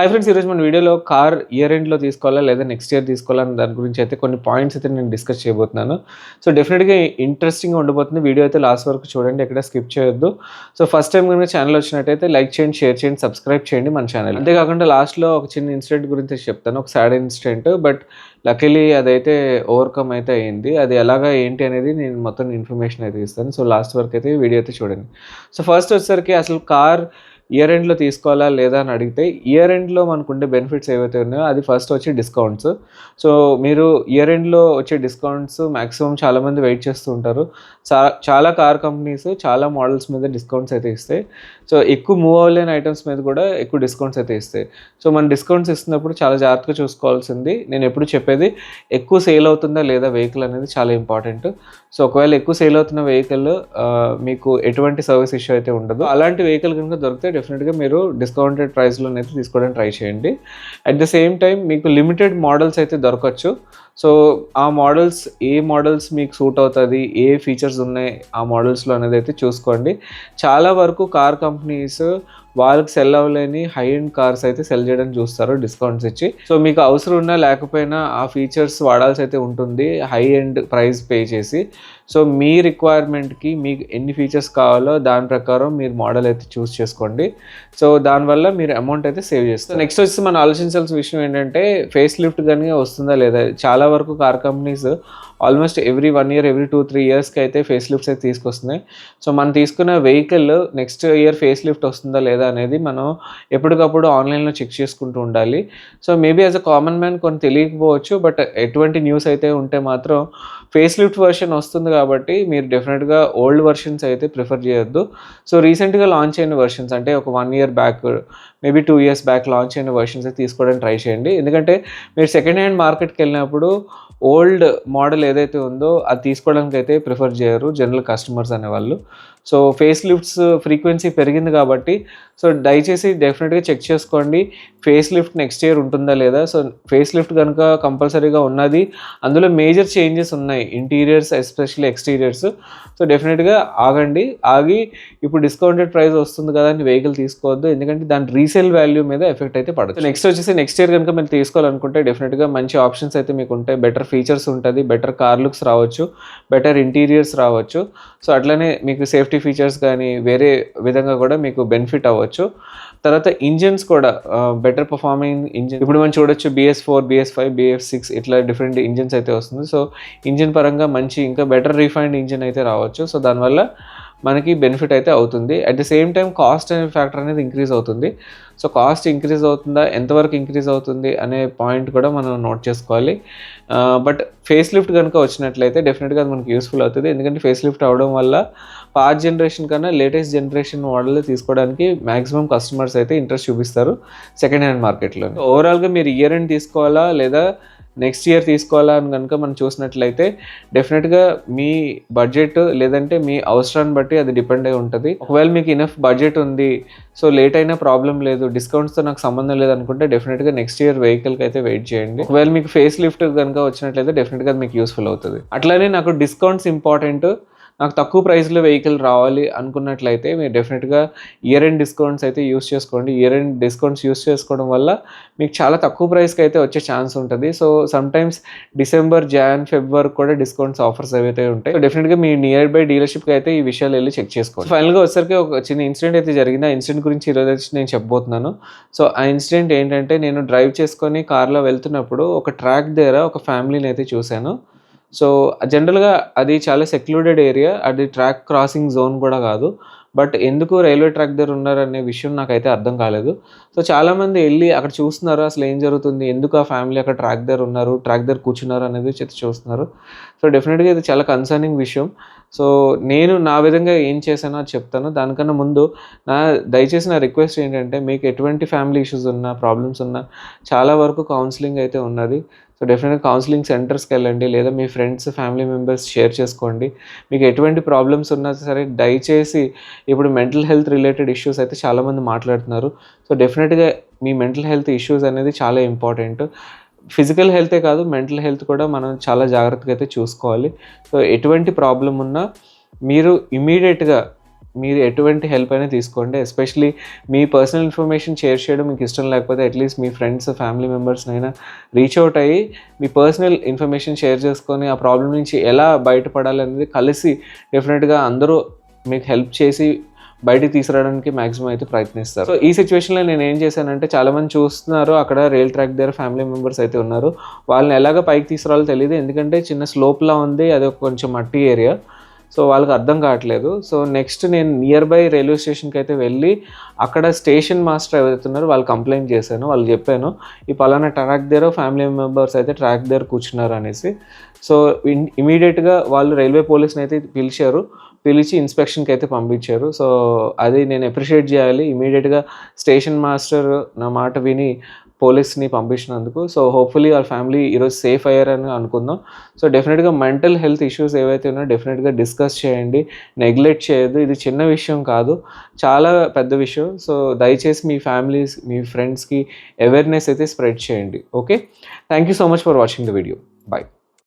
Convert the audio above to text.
Hi friends ఈరోజు మన వీడియోలో కార్ ఇయర్ ఎండ్లో తీసుకోవాలా లేదా నెక్స్ట్ ఇయర్ తీసుకోవాలా దాని గురించి అయితే కొన్ని పాయింట్స్ అయితే నేను డిస్కస్ చేయబోతున్నాను. సో డెఫినెట్గా ఇంట్రెస్టింగ్గా ఉండబోతుంది. వీడియో అయితే లాస్ట్ వరకు చూడండి ఎక్కడ స్కిప్ చేయొద్దు. సో ఫస్ట్ టైం కనుక ఛానల్ వచ్చినట్టయితే లైక్ చేయండి షేర్ చేయండి సబ్స్క్రైబ్ చేయండి మన ఛానల్ అంతేకాకుండా లాస్ట్లో ఒక చిన్న ఇన్సిడెంట్ గురించి చెప్తాను. ఒక సాడ్ ఇన్సిడెంట్ బట్ లక్కీలీ అదైతే ఓవర్కమ్ అయితే అయింది. అది ఎలాగా ఏంటి అనేది నేను మొత్తం ఇన్ఫర్మేషన్ అయితే ఇస్తాను. సో లాస్ట్ వరకు అయితే వీడియో అయితే చూడండి. సో ఫస్ట్ వచ్చేసరికి అసలు కార్ ఇయర్ ఎండ్లో తీసుకోవాలా లేదా అని అడిగితే ఇయర్ ఎండ్లో మనకుండే బెనిఫిట్స్ ఏవైతే ఉన్నాయో అది ఫస్ట్ వచ్చి డిస్కౌంట్స్. సో మీరు ఇయర్ ఎండ్లో వచ్చే డిస్కౌంట్స్ మ్యాక్సిమం చాలామంది వెయిట్ చేస్తూ ఉంటారు. చా- చాలా కార్ కంపెనీస్ చాలా మోడల్స్ మీద డిస్కౌంట్స్ అయితే ఇస్తాయి. సో ఎక్కువ మూవ్ అవ్వలేని ఐటమ్స్ మీద కూడా ఎక్కువ డిస్కౌంట్స్ అయితే ఇస్తాయి. సో మన డిస్కౌంట్స్ ఇస్తున్నప్పుడు చాలా జాగ్రత్తగా చూసుకోవాల్సింది నేను ఎప్పుడు చెప్పేది ఎక్కువ సేల్ అవుతుందా లేదా వెహికల్ అనేది చాలా ఇంపార్టెంట్. సో ఒకవేళ ఎక్కువ సేల్ అవుతున్న వెహికల్ మీకు ఎటువంటి సర్వీస్ ఇష్యూ అయితే ఉండదు. అలాంటి వెహికల్ కనుక దొరికితే డెఫినెట్గా మీరు డిస్కౌంటెడ్ ప్రైస్లోనైతే తీసుకోవడానికి ట్రై చేయండి. అట్ ద సేమ్ టైం మీకు లిమిటెడ్ మోడల్స్ అయితే దొరకచ్చు. సో ఆ మోడల్స్ ఏ మోడల్స్ మీకు సూట్ అవుతుంది ఏ ఫీచర్స్ ఉన్నాయి ఆ మోడల్స్లో అనేది అయితే చూసుకోండి. చాలా వరకు కార్ కంపెనీస్ వాళ్ళకి సెల్ అవ్వలేని హై అండ్ కార్స్ అయితే సెల్ చేయడం చూస్తారు డిస్కౌంట్స్ ఇచ్చి. సో మీకు అవసరం ఉన్నా లేకపోయినా ఆ ఫీచర్స్ వాడాల్సి అయితే ఉంటుంది హై అండ్ ప్రైస్ పే చేసి. సో మీ రిక్వైర్మెంట్కి మీకు ఎన్ని ఫీచర్స్ కావాలో దాని ప్రకారం మీరు మోడల్ అయితే చూస్ చేసుకోండి. సో దానివల్ల మీరు అమౌంట్ అయితే సేవ్ చేస్తారు. నెక్స్ట్ వచ్చి మనం ఆలోచించాల్సిన విషయం ఏంటంటే ఫేస్ లిఫ్ట్ కానీ వస్తుందా లేదా? చాలా వరకు car companies almost every one year every two three ఇయర్స్కి అయితే ఫేస్ లిఫ్ట్స్ అయితే తీసుకొస్తున్నాయి. సో మనం తీసుకున్న vehicle next year face lift వస్తుందా లేదా అనేది మనం ఎప్పటికప్పుడు ఆన్లైన్లో చెక్ చేసుకుంటూ ఉండాలి. So maybe as a common man కొన్ని తెలియకపోవచ్చు బట్ ఎటువంటి న్యూస్ అయితే ఉంటే మాత్రం ఫేస్ లిఫ్ట్ వర్షన్ వస్తుంది కాబట్టి మీరు డెఫినెట్గా ఓల్డ్ వర్షన్స్ అయితే ప్రిఫర్ చేయొద్దు. సో రీసెంట్గా లాంచ్ అయిన వర్షన్స్ అంటే ఒక one year back maybe two years back launch అయిన వర్షన్స్ అయితే తీసుకోవడానికి ట్రై చేయండి. ఎందుకంటే మీరు సెకండ్ హ్యాండ్ మార్కెట్కి వెళ్ళినప్పుడు ఓల్డ్ మోడల్ ఏదైతే ఉందో అది తీసుకోవడానికి అయితే ప్రిఫర్ చేయరు జనరల్ కస్టమర్స్ అనేవాళ్ళు. సో ఫేస్ లిఫ్ట్స్ ఫ్రీక్వెన్సీ పెరిగింది కాబట్టి సో దయచేసి డెఫినెట్గా చెక్ చేసుకోండి. ఫేస్ లిఫ్ట్ నెక్స్ట్ ఇయర్ ఉంటుందా లేదా? సో ఫేస్ లిఫ్ట్ కనుక కంపల్సరీగా ఉన్నది. అందులో మేజర్ చేంజెస్ ఉన్నాయి. Interiors especially exteriors. సో డెఫినెట్గా ఆగండి. ఆగి ఇప్పుడు డిస్కౌంటెడ్ ప్రైస్ వస్తుంది కదా అని వెహికల్ తీసుకోవద్దు. ఎందుకంటే దాని రీసేల్ వాల్యూ మీద ఎఫెక్ట్ అయితే పడదు. నెక్స్ట్ వచ్చేసి నెక్స్ట్ ఇయర్ కనుక మీరు తీసుకోవాలనుకుంటే డెఫినెట్గా మంచి ఆప్షన్స్ అయితే మీకు ఉంటాయి. బెటర్ ఫీచర్స్ ఉంటుంది. బెటర్ కార్ లుక్స్ రావచ్చు. బెటర్ ఇంటీరియర్స్ రావచ్చు. సో అట్లనే మీకు సేఫ్టీ ఫీచర్స్ కానీ వేరే విధంగా కూడా మీకు బెనిఫిట్ అవ్వచ్చు. తర్వాత ఇంజిన్స్ కూడా బెటర్ పర్ఫార్మింగ్ ఇంజిన్ ఇప్పుడు మనం చూడొచ్చు BS four BS five BF six ఇట్లా డిఫరెంట్ ఇంజిన్స్ అయితే వస్తుంది. సో ఇంజిన్ పరంగా మంచి ఇంకా బెటర్ రిఫైన్డ్ ఇంజిన్ అయితే రావచ్చు. సో దానివల్ల మనకి బెనిఫిట్ అయితే అవుతుంది. At the same time cost అనే ఫ్యాక్టర్ అనేది ఇంక్రీజ్ అవుతుంది. సో కాస్ట్ ఇంక్రీజ్ అవుతుందా? ఎంతవరకు ఇంక్రీజ్ అవుతుంది? అనే పాయింట్ కూడా మనం నోట్ చేసుకోవాలి. బట్ ఫేస్ లిఫ్ట్ కనుక వచ్చినట్లయితే డెఫినెట్గా అది మనకి యూస్ఫుల్ అవుతుంది. ఎందుకంటే ఫేస్ లిఫ్ట్ అవడం వల్ల పాత జనరేషన్ కన్నా లేటెస్ట్ జనరేషన్ మోడల్ తీసుకోవడానికి మాక్సిమం కస్టమర్స్ అయితే ఇంట్రెస్ట్ చూపిస్తారు సెకండ్ హ్యాండ్ మార్కెట్లో ఓవరాల్గా మీరు ఇయర్ ఎండ్ తీసుకోవాలా లేదా నెక్స్ట్ ఇయర్ తీసుకోవాలా అని కనుక మనం చూసినట్లయితే డెఫినెట్గా మీ బడ్జెట్ లేదంటే మీ అవసరాన్ని బట్టి అది డిపెండ్ అయి ఉంటుంది. ఒకవేళ మీకు ఇనఫ్ బడ్జెట్ ఉంది సో లేట్ అయినా ప్రాబ్లం లేదు డిస్కౌంట్స్తో నాకు సంబంధం లేదు అనుకుంటే డెఫినెట్గా నెక్స్ట్ ఇయర్ వెహికల్కి అయితే వెయిట్ చేయండి. ఒకవేళ మీకు ఫేస్ లిఫ్ట్ కనుక వచ్చినట్లయితే డెఫినెట్గా మీకు యూస్ఫుల్ అవుతుంది. అట్లానే నాకు డిస్కౌంట్స్ ఇంపార్టెంట్ నాకు తక్కువ ప్రైస్లో వెహికల్ రావాలి అనుకున్నట్లయితే మీరు డెఫినెట్గా ఇయర్ ఎండ్ డిస్కౌంట్స్ అయితే యూస్ చేసుకోండి. ఇయర్ ఎండ్ డిస్కౌంట్స్ యూస్ చేసుకోవడం వల్ల మీకు చాలా తక్కువ ప్రైస్కి అయితే వచ్చే ఛాన్స్ ఉంటుంది. So sometimes December Jan Feb వరకు కూడా డిస్కౌంట్స్ ఆఫర్స్ ఏవైతే ఉంటాయి సో డెఫినెట్గా మీ నియర్ బై డీలర్షిప్కి అయితే ఈ విషయాలు వెళ్ళి చెక్ చేసుకోండి. ఫైనల్గా వచ్చేసరికి ఒక చిన్న ఇన్సిడెంట్ అయితే జరిగింది. ఆ ఇన్సిడెంట్ గురించి ఈరోజు వచ్చి నేను చెప్పబోతున్నాను. సో ఆ ఇన్సిడెంట్ ఏంటంటే నేను డ్రైవ్ చేసుకొని కార్లో వెళ్తున్నప్పుడు ఒక ట్రాక్ దగ్గర ఒక ఫ్యామిలీని అయితే చూశాను. సో జనరల్గా అది చాలా సెక్లూడెడ్ ఏరియా. అది ట్రాక్ క్రాసింగ్ జోన్ కూడా కాదు. బట్ ఎందుకు రైల్వే ట్రాక్ దగ్గర ఉన్నారనే విషయం నాకైతే అర్థం కాలేదు. సో చాలామంది వెళ్ళి అక్కడ చూస్తున్నారు. అసలు ఏం జరుగుతుంది? ఎందుకు ఆ ఫ్యామిలీ అక్కడ ట్రాక్ దగ్గర ఉన్నారు? ట్రాక్ దగ్గర కూర్చున్నారు అనేది చూస్తున్నారు. సో డెఫినెట్గా ఇది చాలా కన్సర్నింగ్ విషయం. సో నేను నా విధంగా ఏం చేశానో అది చెప్తాను. దానికన్నా ముందు నా దయచేసి నా రిక్వెస్ట్ ఏంటంటే మీకు ఎటువంటి ఫ్యామిలీ ఇష్యూస్ ఉన్నా ప్రాబ్లమ్స్ ఉన్నా చాలా వరకు కౌన్సిలింగ్ అయితే ఉన్నది. సో డెఫినెట్గా కౌన్సిలింగ్ సెంటర్స్కి వెళ్ళండి లేదా మీ ఫ్రెండ్స్ ఫ్యామిలీ మెంబర్స్ షేర్ చేసుకోండి. మీకు ఎటువంటి ప్రాబ్లమ్స్ ఉన్నా సరే దయచేసి ఇప్పుడు మెంటల్ హెల్త్ రిలేటెడ్ ఇష్యూస్ అయితే చాలామంది మాట్లాడుతున్నారు. సో డెఫినెట్గా మీ మెంటల్ హెల్త్ ఇష్యూస్ అనేది చాలా ఇంపార్టెంట్ ఫిజికల్ హెల్తే కాదు మెంటల్ హెల్త్ కూడా మనం చాలా జాగ్రత్తగా అయితే చూసుకోవాలి. సో ఎటువంటి ప్రాబ్లం ఉన్నా మీరు ఇమీడియట్గా మీరు ఎటువంటి హెల్ప్ అయినా తీసుకోండి. ఎస్పెషలీ మీ పర్సనల్ ఇన్ఫర్మేషన్ షేర్ చేయడం మీకు ఇష్టం లేకపోతే అట్లీస్ట్ మీ ఫ్రెండ్స్ ఫ్యామిలీ మెంబర్స్నైనా రీచ్ అవుట్ అయ్యి మీ పర్సనల్ ఇన్ఫర్మేషన్ షేర్ చేసుకొని ఆ ప్రాబ్లం నుంచి ఎలా బయటపడాలి అనేది కలిసి డెఫినెట్గా అందరూ మీకు హెల్ప్ చేసి బయటికి తీసుకురావడానికి మాక్సిమం అయితే ప్రయత్నిస్తారు. సో ఈ సిచ్యువేషన్లో నేను ఏం చేశానంటే చాలామంది చూస్తున్నారు. అక్కడ రైల్ ట్రాక్ దగ్గర ఫ్యామిలీ మెంబర్స్ అయితే ఉన్నారు. వాళ్ళని ఎలాగ పైకి తీసుకురావాలో తెలియదు ఎందుకంటే చిన్న స్లోప్లా ఉంది. అది కొంచెం మట్టి ఏరియా సో వాళ్ళకి అర్థం కావట్లేదు. సో నెక్స్ట్ నేను నియర్ బై రైల్వే స్టేషన్కి అయితే వెళ్ళి అక్కడ స్టేషన్ మాస్టర్ ఎవరైతే ఉన్నారో వాళ్ళు కంప్లైంట్ చేశాను. వాళ్ళు చెప్పాను ఈ పలానా ట్రాక్ దగ్గర ఫ్యామిలీ మెంబర్స్ అయితే ట్రాక్ దగ్గర కూర్చున్నారు అనేసి. సో ఇమీడియట్గా వాళ్ళు రైల్వే పోలీస్ని అయితే పిలిచారు. పిలిచి ఇన్స్పెక్షన్కి అయితే పంపించారు. సో అది నేను అప్రిషియేట్ చేయాలి. ఇమీడియట్గా స్టేషన్ మాస్టర్ నా మాట విని పోలీస్ని పంపించినందుకు. సో హోప్ఫుల్లీ వాళ్ళ ఫ్యామిలీ ఈరోజు సేఫ్ అయ్యారని అనుకుందాం. సో డెఫినెట్గా మెంటల్ హెల్త్ ఇష్యూస్ ఏవైతే ఉన్నాయో డెఫినెట్గా డిస్కస్ చేయండి. నెగ్లెక్ట్ చేయొద్దు. ఇది చిన్న విషయం కాదు. చాలా పెద్ద విషయం. సో దయచేసి మీ ఫ్యామిలీస్ మీ ఫ్రెండ్స్కి అవేర్నెస్ అయితే స్ప్రెడ్ చేయండి. Okay thank you so much for watching the video bye